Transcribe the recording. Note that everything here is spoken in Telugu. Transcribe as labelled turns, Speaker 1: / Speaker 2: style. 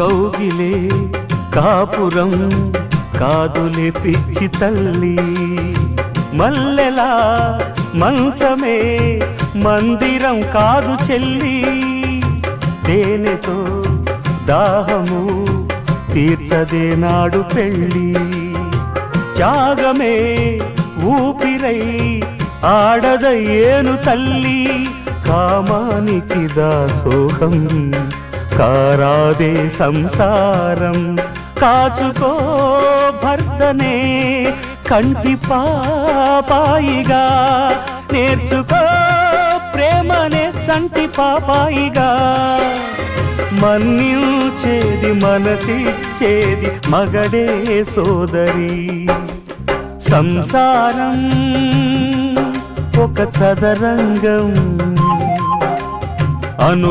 Speaker 1: కౌగిలే కాపురం కాదులే పిచ్చి తల్లి. మల్లెలా మంచమే మందిరం కాదు చెల్లి. తేనెతో దాహము తీర్చదే నాడు పెళ్ళి. త్యాగమే ఊపిరై ఆడద ఏను తల్లి కామానికి దాసోహం కారాదే సంసారం. కాచుకో భర్తనే కంటి పాపాయిగా. నేర్చుకో ప్రేమనే సంటి పాపాయిగా. మన్నించేది మనసిచ్చేది మగడే సోదరి. సంసారం ఒక చదరంగం. అను